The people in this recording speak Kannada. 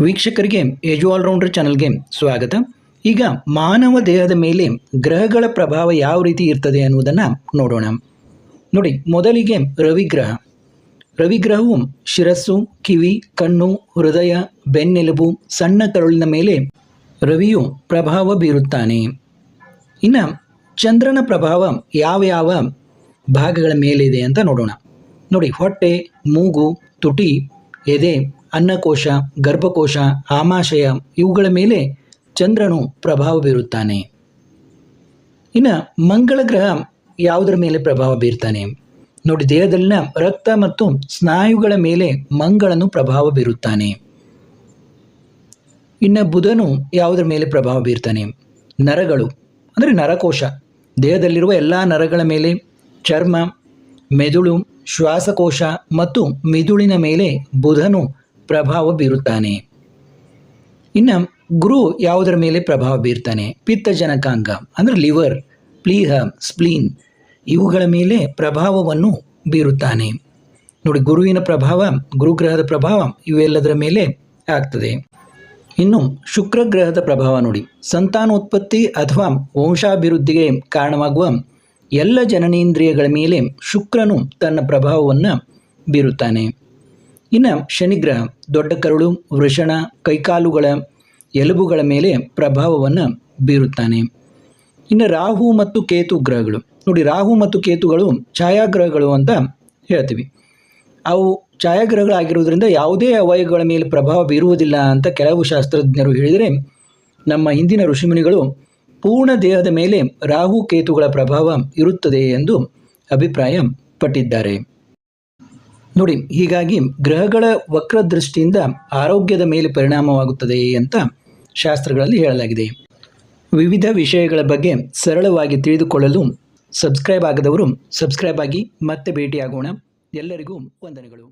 ವೀಕ್ಷಕರಿಗೆ ಏಜು ಆಲ್ರೌಂಡರ್ ಚಾನಲ್ಗೆ ಸ್ವಾಗತ. ಈಗ ಮಾನವ ದೇಹದ ಮೇಲೆ ಗ್ರಹಗಳ ಪ್ರಭಾವ ಯಾವ ರೀತಿ ಇರ್ತದೆ ಅನ್ನುವುದನ್ನು ನೋಡೋಣ. ನೋಡಿ, ಮೊದಲಿಗೆ ರವಿಗ್ರಹ. ರವಿಗ್ರಹವು ಶಿರಸ್ಸು, ಕಿವಿ, ಕಣ್ಣು, ಹೃದಯ, ಬೆನ್ನೆಲುಬು, ಸಣ್ಣ ಕರುಳಿನ ಮೇಲೆ ರವಿಯು ಪ್ರಭಾವ ಬೀರುತ್ತಾನೆ. ಇನ್ನು ಚಂದ್ರನ ಪ್ರಭಾವ ಯಾವ ಯಾವ ಭಾಗಗಳ ಮೇಲಿದೆ ಅಂತ ನೋಡೋಣ. ನೋಡಿ, ಹೊಟ್ಟೆ, ಮೂಗು, ತುಟಿ, ಎದೆ ಅನ್ನಕೋಶ, ಗರ್ಭಕೋಶ, ಆಮಾಶಯ ಇವುಗಳ ಮೇಲೆ ಚಂದ್ರನು ಪ್ರಭಾವ ಬೀರುತ್ತಾನೆ. ಇನ್ನು ಮಂಗಳ ಗ್ರಹ ಯಾವುದರ ಮೇಲೆ ಪ್ರಭಾವ ಬೀರ್ತಾನೆ? ನೋಡಿ, ದೇಹದಲ್ಲಿನ ರಕ್ತ ಮತ್ತು ಸ್ನಾಯುಗಳ ಮೇಲೆ ಮಂಗಳನು ಪ್ರಭಾವ ಬೀರುತ್ತಾನೆ. ಇನ್ನು ಬುಧನು ಯಾವುದರ ಮೇಲೆ ಪ್ರಭಾವ ಬೀರ್ತಾನೆ? ನರಗಳು, ಅಂದರೆ ನರಕೋಶ. ದೇಹದಲ್ಲಿರುವ ಎಲ್ಲ ನರಗಳ ಮೇಲೆ ಚರ್ಮ, ಮೆದುಳು, ಶ್ವಾಸಕೋಶ ಮತ್ತು ಮಿದುಳಿನ ಮೇಲೆ ಬುಧನು ಪ್ರಭಾವ ಬೀರುತ್ತಾನೆ. ಇನ್ನು ಗುರು ಯಾವುದರ ಮೇಲೆ ಪ್ರಭಾವ ಬೀರ್ತಾನೆ? ಪಿತ್ತಜನಕಾಂಗ, ಅಂದರೆ ಲಿವರ್ ಪ್ಲೀಹ ಸ್ಪ್ಲೀನ್ ಇವುಗಳ ಮೇಲೆ ಪ್ರಭಾವವನ್ನು ಬೀರುತ್ತಾನೆ. ನೋಡಿ, ಗುರುವಿನ ಪ್ರಭಾವ, ಗುರುಗ್ರಹದ ಪ್ರಭಾವ ಇವೆಲ್ಲದರ ಮೇಲೆ ಆಗ್ತದೆ. ಇನ್ನು ಶುಕ್ರ ಗ್ರಹದ ಪ್ರಭಾವ ನೋಡಿ. ಸಂತಾನೋತ್ಪತ್ತಿ ಅಥವಾ ವಂಶಾಭಿವೃದ್ಧಿಗೆ ಕಾರಣವಾಗುವ ಎಲ್ಲ ಜನನೇಂದ್ರಿಯಗಳ ಮೇಲೆ ಶುಕ್ರನು ತನ್ನ ಪ್ರಭಾವವನ್ನು ಬೀರುತ್ತಾನೆ. ಇನ್ನು ಶನಿಗ್ರಹ, ದೊಡ್ಡ ಕರುಳು, ವೃಷಣ, ಕೈಕಾಲುಗಳ ಎಲುಬುಗಳ ಮೇಲೆ ಪ್ರಭಾವವನ್ನು ಬೀರುತ್ತಾನೆ. ಇನ್ನು ರಾಹು ಮತ್ತು ಕೇತು ಗ್ರಹಗಳು. ನೋಡಿ, ರಾಹು ಮತ್ತು ಕೇತುಗಳು ಛಾಯಾಗ್ರಹಗಳು ಅಂತ ಹೇಳ್ತೀವಿ. ಅವು ಛಾಯಾಗ್ರಹಗಳಾಗಿರುವುದರಿಂದ ಯಾವುದೇ ಅವಯವಗಳ ಮೇಲೆ ಪ್ರಭಾವ ಬೀರುವುದಿಲ್ಲ ಅಂತ ಕೆಲವು ಶಾಸ್ತ್ರಜ್ಞರು ಹೇಳಿದರೆ, ನಮ್ಮ ಹಿಂದಿನ ಋಷಿಮುನಿಗಳು ಪೂರ್ಣ ದೇಹದ ಮೇಲೆ ರಾಹು ಕೇತುಗಳ ಪ್ರಭಾವ ಇರುತ್ತದೆ ಎಂದು ಅಭಿಪ್ರಾಯ ಪಟ್ಟಿದ್ದಾರೆ ನೋಡಿ, ಹೀಗಾಗಿ ಗ್ರಹಗಳ ವಕ್ರದೃಷ್ಟಿಯಿಂದ ಆರೋಗ್ಯದ ಮೇಲೆ ಪರಿಣಾಮವಾಗುತ್ತದೆ ಅಂತ ಶಾಸ್ತ್ರಗಳಲ್ಲಿ ಹೇಳಲಾಗಿದೆ. ವಿವಿಧ ವಿಷಯಗಳ ಬಗ್ಗೆ ಸರಳವಾಗಿ ತಿಳಿದುಕೊಳ್ಳಲು ಸಬ್ಸ್ಕ್ರೈಬ್ ಆಗದವರು ಸಬ್ಸ್ಕ್ರೈಬ್ ಆಗಿ ಮತ್ತೆ ಭೇಟಿಯಾಗೋಣ. ಎಲ್ಲರಿಗೂ ವಂದನೆಗಳು.